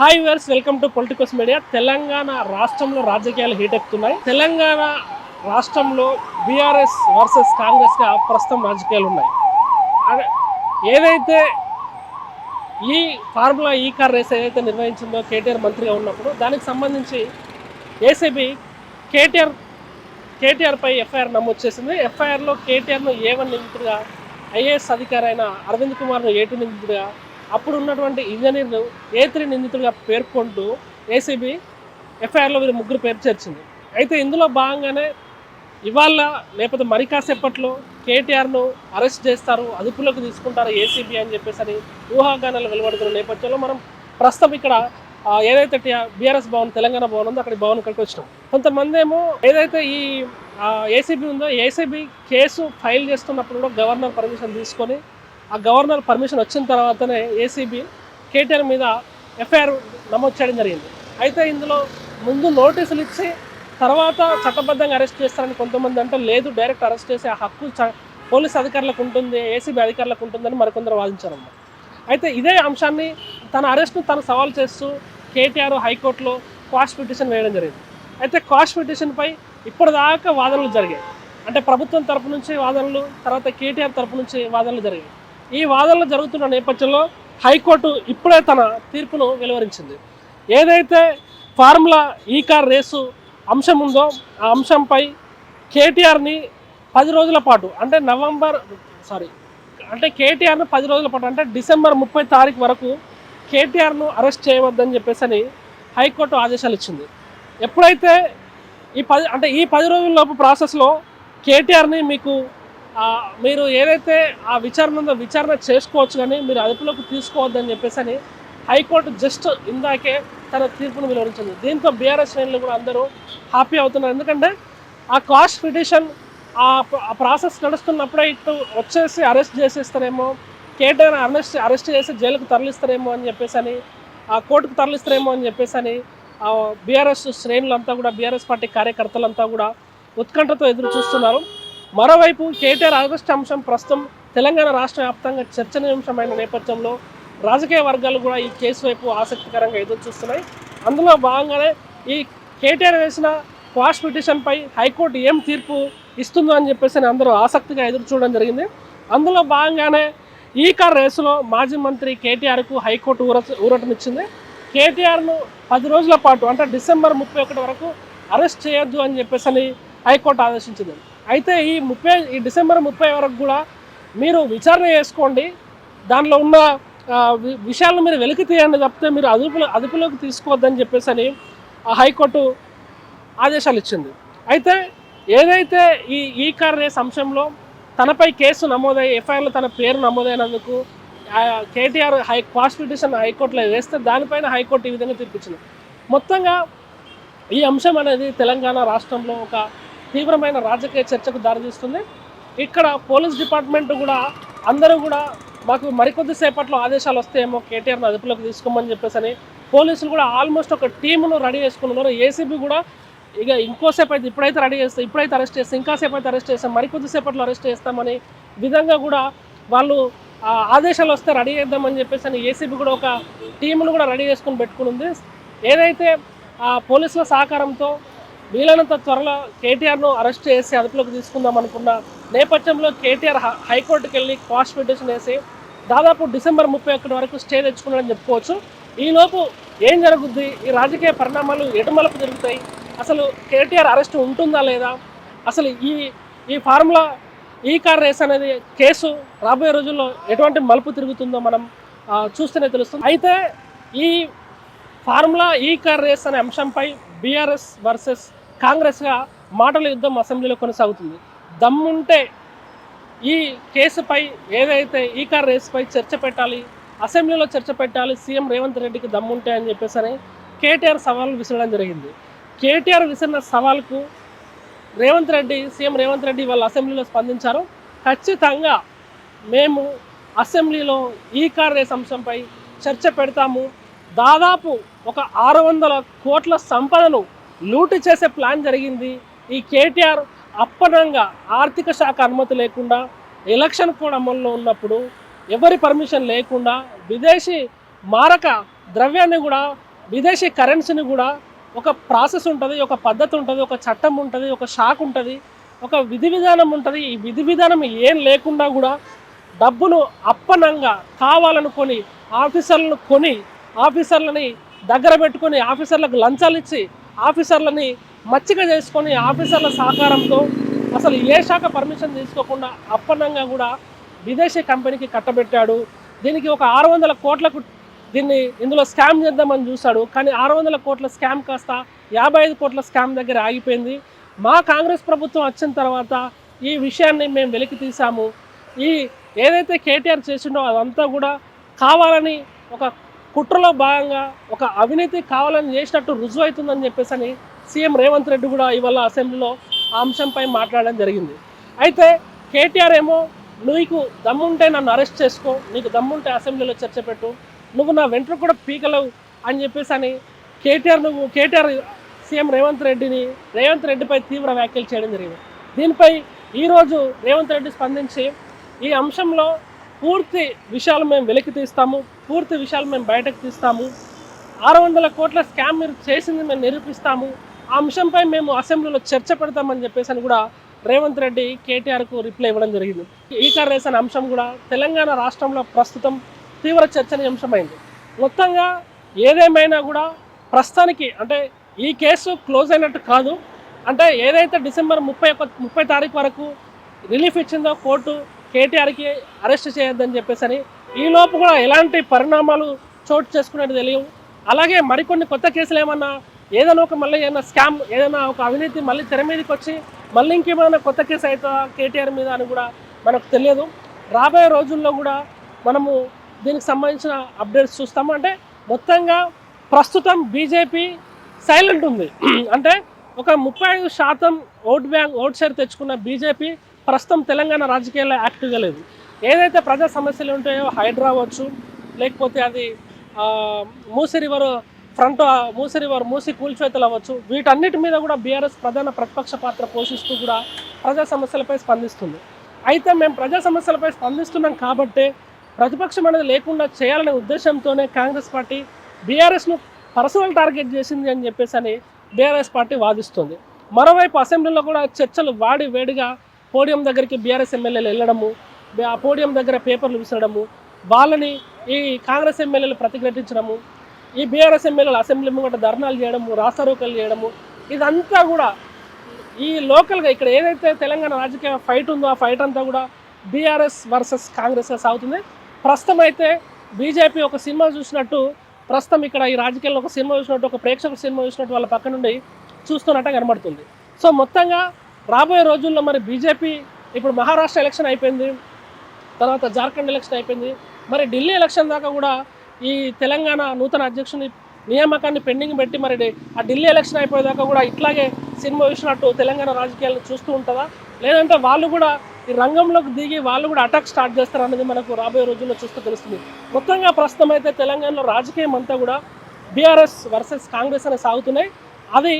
Hi verse welcome to politicals media. Telangana రాష్ట్రంలో రాజకీయాలు హీటెక్కుతున్నాయి తెలంగాణ రాష్ట్రంలో బీఆర్ఎస్ వర్సెస్ కాంగ్రెస్గా ప్రస్తుతం రాజకీయాలు ఉన్నాయి. అదే ఏదైతే ఈ ఫార్ములా ఈ కార్ రేస్ ఏదైతే నిర్వహించిందో కేటీఆర్ మంత్రిగా ఉన్నప్పుడు దానికి సంబంధించి ఏసీబీ కేటీఆర్ కేటీఆర్పై ఎఫ్ఐఆర్ నమోదు చేసింది. ఎఫ్ఐఆర్లో కేటీఆర్ను ఏ వన్ నిందితుడిగా ఐఏఎస్ అధికారి అయిన అరవింద్ కుమార్ను ఏ టూ నిందితుడిగా అప్పుడు ఉన్నటువంటి ఇంజనీర్ను ఏ త్రీ నిందితుడిగా పేర్కొంటూ ఏసీబీ ఎఫ్ఐఆర్లో వీరు ముగ్గురు పేరు చేర్చింది. అయితే ఇందులో భాగంగానే ఇవాళ లేకపోతే మరి కాసేపట్లో కేటీఆర్ను అరెస్ట్ చేస్తారు అదుపులోకి తీసుకుంటారు ఏసీబీ అని చెప్పేసి అని ఊహాగానాలు వెలువడుతున్న నేపథ్యంలో మనం ప్రస్తుతం ఇక్కడ ఏదైతే బీఆర్ఎస్ భవన్ తెలంగాణ భవన్ ఉందో అక్కడ భవన్ ఇక్కడికి వచ్చినాం. కొంతమంది ఏమో ఏదైతే ఈ ఏసీబీ ఉందో ఏసీబీ కేసు ఫైల్ చేస్తున్నప్పుడు కూడా గవర్నర్ పర్మిషన్ తీసుకొని ఆ గవర్నర్ పర్మిషన్ వచ్చిన తర్వాతనే ఏసీబీ కేటీఆర్ మీద ఎఫ్ఐఆర్ నమోదు చేయడం జరిగింది. అయితే ఇందులో ముందు నోటీసులు ఇచ్చి తర్వాత చట్టబద్ధంగా అరెస్ట్ చేస్తారని కొంతమంది అంటే లేదు డైరెక్ట్ అరెస్ట్ చేసే ఆ హక్కు పోలీస్ అధికారులకు ఉంటుంది ఏసీబీ అధికారులకు ఉంటుందని మరికొందరు వాదించారన్నమాట. అయితే ఇదే అంశాన్ని తన అరెస్ట్ను తను సవాల్ చేస్తూ కేటీఆర్ హైకోర్టులో క్వాష్ పిటిషన్ వేయడం జరిగింది. అయితే క్వాష్ పిటిషన్పై ఇప్పటిదాకా వాదనలు జరిగాయి. అంటే ప్రభుత్వం తరపు నుంచి వాదనలు తర్వాత కేటీఆర్ తరపు నుంచి వాదనలు జరిగాయి. ఈ వాదనలు జరుగుతున్న నేపథ్యంలో హైకోర్టు ఇప్పుడే తన తీర్పును వెలువరించింది. ఏదైతే ఫార్ములా ఈ కార్ రేసు అంశం ఉందో ఆ అంశంపై కేటీఆర్ని పది రోజుల పాటు అంటే నవంబర్ సారీ అంటే కేటీఆర్ను పది రోజుల పాటు అంటే డిసెంబర్ ముప్పై తారీఖు వరకు కేటీఆర్ను అరెస్ట్ చేయవద్దని చెప్పేసి అని హైకోర్టు ఆదేశాలు ఇచ్చింది. ఎప్పుడైతే ఈ పది అంటే ఈ పది రోజుల లోపు ప్రాసెస్లో కేటీఆర్ని మీకు మీరు ఏదైతే ఆ విచారణ విచారణ చేసుకోవచ్చు కానీ మీరు అదుపులోకి తీసుకోవద్దని చెప్పేసి అని హైకోర్టు జస్ట్ ఇందాకే తన తీర్పును వెలువరించింది దీంతో బీఆర్ఎస్ శ్రేణులు కూడా అందరూ హ్యాపీ అవుతున్నారు. ఎందుకంటే ఆ కాస్ట్ పిటిషన్ ఆ ఆ ప్రాసెస్ నడుస్తున్నప్పుడే ఇటు వచ్చేసి అరెస్ట్ చేసేస్తారేమో కేటీఆర్ అరెస్ట్ అరెస్ట్ చేసి జైలుకు తరలిస్తారేమో అని చెప్పేసి అని ఆ కోర్టుకు తరలిస్తారేమో అని చెప్పేసి అని బీఆర్ఎస్ శ్రేణులంతా కూడా బీఆర్ఎస్ పార్టీ కార్యకర్తలంతా కూడా ఉత్కంఠతో ఎదురు చూస్తున్నారు. మరోవైపు కేటీఆర్ ఆగస్ట్ అంశం ప్రస్తుతం తెలంగాణ రాష్ట్ర వ్యాప్తంగా చర్చనీయాంశమైన నేపథ్యంలో రాజకీయ వర్గాలు కూడా ఈ కేసు వైపు ఆసక్తికరంగా ఎదురు చూస్తున్నాయి అందులో భాగంగానే ఈ కేటీఆర్ వేసిన క్వాష్ పిటిషన్పై హైకోర్టు ఏం తీర్పు ఇస్తుందో అని చెప్పేసి అందరూ ఆసక్తిగా ఎదురు చూడడం జరిగింది. అందులో భాగంగానే ఈ కార్ రేసులో మాజీ మంత్రి కేటీఆర్కు హైకోర్టు ఊర ఊరటనిచ్చింది. కేటీఆర్ను పది రోజుల పాటు అంటే డిసెంబర్ ముప్పై ఒకటి వరకు అరెస్ట్ చేయొద్దు అని చెప్పేసి అని హైకోర్టు ఆదేశించింది. అయితే ఈ ముప్పై ఈ డిసెంబర్ ముప్పై వరకు కూడా మీరు విచారణ చేసుకోండి. దానిలో ఉన్న వి- విషయాలను మీరు వెలికి తీయండి తప్పితే మీరు అదుపులో అదుపులోకి తీసుకోవద్దని చెప్పేసి అని ఆ హైకోర్టు ఆదేశాలు ఇచ్చింది. అయితే ఏదైతే ఈ ఈ కార్ రేస్ అంశంలో తనపై కేసు నమోదై ఎఫ్ఐఆర్లో తన పేరు నమోదైనందుకు కేటీఆర్ హై క్వాష్ పిటిషన్ హైకోర్టులో వేస్తే దానిపైన హైకోర్టు ఈ విధంగా తీర్పిచ్చింది మొత్తంగా ఈ అంశం అనేది తెలంగాణ రాష్ట్రంలో ఒక తీవ్రమైన రాజకీయ చర్చకు దారితీస్తుంది ఇక్కడ పోలీస్ డిపార్ట్మెంట్ కూడా అందరూ కూడా మాకు మరికొద్ది సేపట్లో ఆదేశాలు వస్తాయేమో కేటీఆర్ను అదుపులోకి తీసుకోమని చెప్పేసి అని పోలీసులు కూడా ఆల్మోస్ట్ ఒక టీమును రెడీ చేసుకున్నారు. ఏసీబీ కూడా ఇక ఇంకోసేపు అయితే ఇప్పుడైతే రెడీ చేస్తాం ఇప్పుడైతే అరెస్ట్ చేస్తాం ఇంకాసేపు అయితే అరెస్ట్ చేస్తాం మరికొద్ది సేపట్లో అరెస్ట్ చేస్తామని విధంగా కూడా వాళ్ళు ఆదేశాలు వస్తే రెడీ చేద్దామని చెప్పేసి అని ఏసీబీ కూడా ఒక టీమును కూడా రెడీ చేసుకుని పెట్టుకుని ఉంది. ఏదైతే ఆ పోలీసుల సహకారంతో వీలైనంత త్వరలో కేటీఆర్ను అరెస్ట్ చేసి అదుపులోకి తీసుకుందాం అనుకున్న నేపథ్యంలో కేటీఆర్ హైకోర్టుకు వెళ్ళి క్వాష్ పిటిషన్ వేసి దాదాపు డిసెంబర్ ముప్పై ఒకటి వరకు స్టే తెచ్చుకున్నాడని చెప్పుకోవచ్చు. ఈలోపు ఏం జరుగుద్ది? ఈ రాజకీయ పరిణామాలు ఎటుమలుపు జరుగుతాయి అసలు కేటీఆర్ అరెస్ట్ ఉంటుందా లేదా? అసలు ఈ ఈ ఫార్ములా ఈ కార్ రేస్ అనేది కేసు రాబోయే రోజుల్లో ఎటువంటి మలుపు తిరుగుతుందో మనం చూస్తేనే తెలుస్తుంది. అయితే ఈ ఫార్ములా ఈ కార్ రేస్ అనే అంశంపై బీఆర్ఎస్ వర్సెస్ కాంగ్రెస్గా మాటల యుద్ధం అసెంబ్లీలో కొనసాగుతుంది. దమ్ముంటే ఈ కేసుపై ఏదైతే ఈ కార్ రేస్పై చర్చ పెట్టాలి అసెంబ్లీలో చర్చ పెట్టాలి సీఎం రేవంత్ రెడ్డికి దమ్ముంటే అని చెప్పేసి అని కేటీఆర్ సవాల్ విసరడం జరిగింది. కేటీఆర్ విసిరిన సవాల్కు రేవంత్ రెడ్డి సీఎం రేవంత్ రెడ్డి వాళ్ళ అసెంబ్లీలో స్పందించారు. ఖచ్చితంగా మేము అసెంబ్లీలో ఈ కార్ రేస్ అంశంపై చర్చ పెడతాము. దాదాపు ఒక ఆరు వందల కోట్ల సంపదను లూటు చేసే ప్లాన్ జరిగింది. ఈ కేటీఆర్ అప్పనంగా ఆర్థిక శాఖ అనుమతి లేకుండా ఎలక్షన్ కోడ్ అమల్లో ఉన్నప్పుడు ఎవరి పర్మిషన్ లేకుండా విదేశీ మారక ద్రవ్యాన్ని కూడా విదేశీ కరెన్సీని కూడా ఒక ప్రాసెస్ ఉంటుంది ఒక పద్ధతి ఉంటుంది ఒక చట్టం ఉంటుంది ఒక షాక్ ఉంటుంది ఒక విధి విధానం ఉంటుంది. ఈ విధి విధానం ఏం లేకుండా కూడా డబ్బును అప్పనంగా కావాలనుకొని ఆఫీసర్లను కొని ఆఫీసర్లని దగ్గర పెట్టుకొని ఆఫీసర్లకు లంచాలు ఇచ్చి ఆఫీసర్లని మచ్చిక చేసుకొని ఆఫీసర్ల సహకారంతో అసలు ఏ శాఖ పర్మిషన్ తీసుకోకుండా అప్పన్నంగా కూడా విదేశీ కంపెనీకి కట్టబెట్టాడు. దీనికి ఒక ఆరు వందల కోట్లకు దీన్ని ఇందులో స్కామ్ చేద్దామని చూశాడు. కానీ ఆరు వందల కోట్ల స్కామ్ కాస్త యాభై ఐదు కోట్ల స్కామ్ దగ్గర ఆగిపోయింది. మా కాంగ్రెస్ ప్రభుత్వం వచ్చిన తర్వాత ఈ విషయాన్ని మేము వెలికి తీసాము ఈ ఏదైతే కేటీఆర్ చేసిండో అదంతా కూడా కావాలని ఒక కుట్రలో భాగంగా ఒక అవినీతి కావాలని చేసినట్టు రుజువు అవుతుందని చెప్పేసి అని సీఎం రేవంత్ రెడ్డి కూడా ఇవాళ అసెంబ్లీలో ఆ అంశంపై మాట్లాడడం జరిగింది. అయితే కేటీఆర్ ఏమో నీకు దమ్ముంటే నన్ను అరెస్ట్ చేసుకో నీకు దమ్ముంటే అసెంబ్లీలో చర్చ పెట్టు నువ్వు నా వెంట్రు కూడా పీకలేవు అని చెప్పేసి అని కేటీఆర్ నువ్వు కేటీఆర్ సీఎం రేవంత్ రెడ్డిని రేవంత్ రెడ్డిపై తీవ్ర వ్యాఖ్యలు చేయడం జరిగింది. దీనిపై ఈరోజు రేవంత్ రెడ్డి స్పందించి ఈ అంశంలో పూర్తి విషయాలు మేము వెలికి తీస్తాము పూర్తి విషయాలు మేము బయటకు తీస్తాము. ఆరు వందల కోట్ల స్కామ్ మీరు చేసింది మేము నిరూపిస్తాము. ఆ అంశంపై మేము అసెంబ్లీలో చర్చ పెడతామని చెప్పేసి అని కూడా రేవంత్ రెడ్డి కేటీఆర్కు రిప్లై ఇవ్వడం జరిగింది. ఈ కార్ రేస్ అనే అంశం కూడా తెలంగాణ రాష్ట్రంలో ప్రస్తుతం తీవ్ర చర్చనీయాంశమైంది. మొత్తంగా ఏదేమైనా కూడా ప్రస్తుతానికి అంటే ఈ కేసు క్లోజ్ అయినట్టు కాదు. అంటే ఏదైతే డిసెంబర్ ముప్పై ముప్పై తారీఖు వరకు రిలీఫ్ ఇచ్చిందో కోర్టు కేటీఆర్కి అరెస్ట్ చేయొద్దని చెప్పేసి అని కూడా ఎలాంటి పరిణామాలు చోటు చేసుకున్నట్టు తెలియవు. అలాగే మరికొన్ని కొత్త కేసులు ఏమన్నా ఏదైనా ఒక మళ్ళీ ఏదైనా స్కామ్ ఏదైనా ఒక అవినీతి మళ్ళీ తెర మీదకి వచ్చి మళ్ళీ ఇంకేమైనా కొత్త కేసు అవుతుందా కేటీఆర్ మీద అని కూడా మనకు తెలియదు. రాబోయే రోజుల్లో కూడా మనము దీనికి సంబంధించిన అప్డేట్స్ చూస్తాము. అంటే మొత్తంగా ప్రస్తుతం బీజేపీ సైలెంట్ ఉంది. అంటే ఒక ముప్పై ఐదు శాతం ఓట్ బ్యాంక్ ఓట్ షేర్ తెచ్చుకున్న బీజేపీ ప్రస్తుతం తెలంగాణ రాజకీయాల్లో యాక్టివ్గా లేదు. ఏదైతే ప్రజా సమస్యలు ఉంటాయో హైడ్రా అవ్వచ్చు లేకపోతే అది Musi river front Musi river Musi కూల్చేతలు అవ్వచ్చు. వీటన్నిటి మీద కూడా బీఆర్ఎస్ ప్రధాన ప్రతిపక్ష పాత్ర పోషిస్తూ కూడా ప్రజా సమస్యలపై స్పందిస్తుంది. అయితే మేము ప్రజా సమస్యలపై స్పందిస్తున్నాం కాబట్టే ప్రతిపక్షం అనేది లేకుండా చేయాలనే ఉద్దేశంతోనే కాంగ్రెస్ పార్టీ బీఆర్ఎస్ను పర్సనల్ టార్గెట్ చేసింది అని చెప్పేసి అని బీఆర్ఎస్ పార్టీ వాదిస్తుంది. మరోవైపు అసెంబ్లీలో కూడా చర్చలు వాడి వేడిగా పోడియం దగ్గరికి బీఆర్ఎస్ ఎమ్మెల్యేలు వెళ్ళడము ఆ పోడియం దగ్గర పేపర్లు విసరడము వాళ్ళని ఈ కాంగ్రెస్ ఎమ్మెల్యేలు ప్రతిఘటించడము ఈ బీఆర్ఎస్ ఎమ్మెల్యేలు అసెంబ్లీ ముంగట ధర్నాలు చేయడము రాస్తారోకలు చేయడము ఇదంతా కూడా ఈ లోకల్గా ఇక్కడ ఏదైతే తెలంగాణ రాజకీయ ఫైట్ ఉందో ఆ ఫైట్ అంతా కూడా బీఆర్ఎస్ వర్సెస్ కాంగ్రెస్ అవుతుంది. ప్రస్తుతం అయితే బీజేపీ ఒక సినిమా చూసినట్టు ప్రస్తుతం ఇక్కడ ఈ రాజకీయాల్లో ఒక సినిమా చూసినట్టు ఒక ప్రేక్షకుల సినిమా చూసినట్టు వాళ్ళ పక్క నుండి చూస్తున్నట్టు కనబడుతుంది. సో మొత్తంగా రాబోయే రోజుల్లో మరి బీజేపీ ఇప్పుడు మహారాష్ట్ర ఎలక్షన్ అయిపోయింది తర్వాత జార్ఖండ్ ఎలక్షన్ అయిపోయింది. మరి ఢిల్లీ ఎలక్షన్ దాకా కూడా ఈ తెలంగాణ నూతన అధ్యక్షుని నియామకాన్ని పెండింగ్ పెట్టి మరి ఆ ఢిల్లీ ఎలక్షన్ అయిపోయేదాకా కూడా ఇట్లాగే సినిమా చూసినట్టు తెలంగాణ రాజకీయాలను చూస్తూ ఉంటుందా? లేదంటే వాళ్ళు కూడా ఈ రంగంలోకి దిగి వాళ్ళు కూడా అటాక్ స్టార్ట్ చేస్తారు అనేది మనకు రాబోయే రోజుల్లో చూస్తూ తెలుస్తుంది. మొత్తంగా ప్రస్తుతం అయితే తెలంగాణలో రాజకీయం అంతా కూడా బీఆర్ఎస్ వర్సెస్ కాంగ్రెస్ అనే సాగుతున్నాయి. అది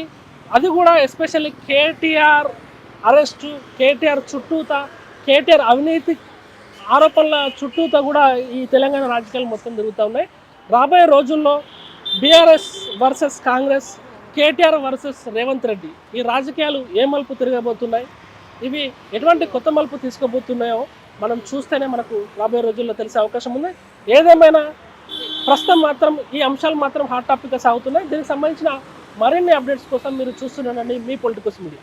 అది కూడా ఎస్పెషల్లీ కేటీఆర్ అరెస్టు కేటీఆర్ చుట్టూత కేటీఆర్ అవినీతి ఆరోపణల చుట్టూతా కూడా ఈ తెలంగాణ రాజకీయాలు మొత్తం తిరుగుతూ ఉన్నాయి. రాబోయే రోజుల్లో BRS versus Congress KTR versus Revanth Reddy ఈ రాజకీయాలు ఏ మలుపు తిరగబోతున్నాయి? ఇవి ఎటువంటి కొత్త మలుపు తీసుకోబోతున్నాయో మనం చూస్తేనే మనకు రాబోయే రోజుల్లో తెలిసే అవకాశం ఉంది. ఏదేమైనా ప్రస్తుతం మాత్రం ఈ అంశాలు మాత్రం హాట్ టాపిక్గా సాగుతున్నాయి. దీనికి సంబంధించిన మరిన్ని అప్డేట్స్ కోసం మీరు చూస్తున్నానండి మీ politicals media.